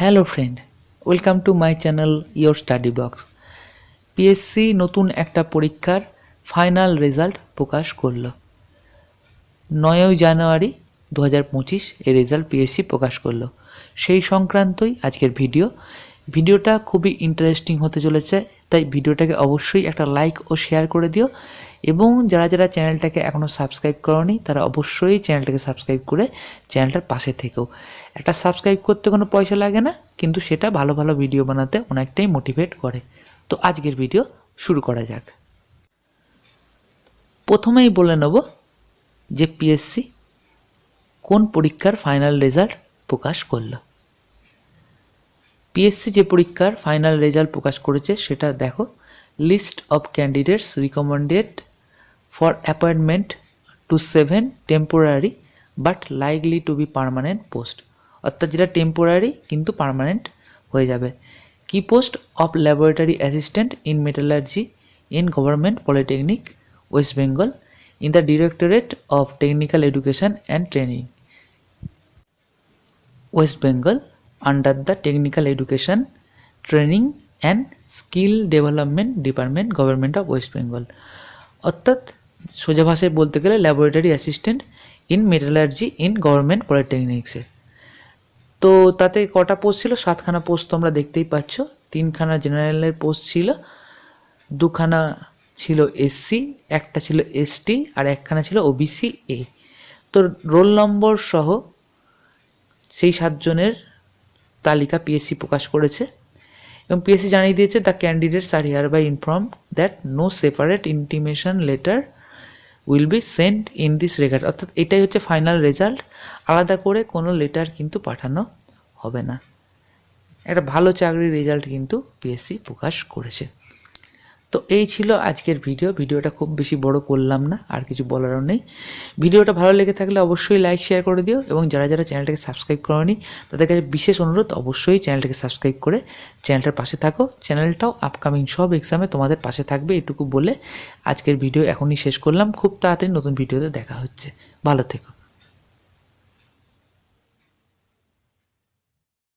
Hello friend welcome to my channel your study box PSC নতুন একটা পরীক্ষার final result প্রকাশ করল। নয়ই জানুয়ারি দু হাজার পঁচিশ এই রেজাল্ট পিএসসি প্রকাশ করল। সেই সংক্রান্তই আজকের ভিডিও ভিডিওটা খুবই ইন্টারেস্টিং হতে চলেছে। তাই ভিডিওটাকে অবশ্যই একটা লাইক ও শেয়ার করে দিও। এবং যারা যারা চ্যানেলটাকে এখনও সাবস্ক্রাইব করনি, তারা অবশ্যই চ্যানেলটাকে সাবস্ক্রাইব করে চ্যানেলটার পাশে থেকেও একটা সাবস্ক্রাইব করতে কোনো পয়সা লাগে না, কিন্তু সেটা ভালো ভালো ভিডিও বানাতে অনেকটাই মোটিভেট করে। তো আজকের ভিডিও শুরু করা যাক। প্রথমেই বলে নেব যে পিএসসি কোন পরীক্ষার ফাইনাল রেজাল্ট প্রকাশ করল। পিএসসি যে পরীক্ষার ফাইনাল রেজাল্ট প্রকাশ করেছে, সেটা দেখো। List of candidates recommended for appointment to seven temporary but likely to be permanent post অর্থাৎ যেটা টেম্পোরারি কিন্তু পারমানেন্ট হয়ে যাবে। কি post of laboratory assistant in metallurgy in government polytechnic West Bengal in the directorate of technical education and training West Bengal under the technical education training and skill development department government of West Bengal অর্থাৎ সোজা ভাষায় বলতে গেলে laboratory assistant in metallurgy in government পলিটেকনিক্সে তো তাতে কটা post ছিল? সাতখানা post তোমরা দেখতেই পাচ্ছ। তিনখানা জেনারেলের পোস্ট ছিল। দুখানা ছিল এসসি একটা ছিল এসটি আর একখানা ছিল ওবিসি এ তো রোল নম্বর সহ সেই সাতজনের তালিকা পিএসসি প্রকাশ করেছে এবং পিএসসি জানিয়ে দিয়েছে the candidates are hereby informed that no separate intimation letter will be sent in this regard অর্থাৎ এটাই হচ্ছে ফাইনাল রেজাল্ট আলাদা করে কোনো লেটার কিন্তু পাঠানো হবে না। একটা ভালো চাকরির রেজাল্ট কিন্তু পিএসসি প্রকাশ করেছে। তো এই ছিল আজকের ভিডিও। ভিডিওটা খুব বেশি বড় করলাম না, আর কিছু বলারও নেই। ভিডিওটা ভালো লেগে থাকলে অবশ্যই লাইক শেয়ার করে দিও এবং যারা যারা চ্যানেলটাকে সাবস্ক্রাইব করনি, তাদের কাছে বিশেষ অনুরোধ, অবশ্যই চ্যানেলটাকে সাবস্ক্রাইব করে চ্যানেলটার পাশে থাকো। চ্যানেলটাও আপকামিং সব এক্সামে তোমাদের পাশে থাকবে এটুকু বলে আজকের ভিডিও এখনই শেষ করলাম। খুব তাড়াতাড়ি নতুন ভিডিওতে দেখা হচ্ছে। ভালো থেকো।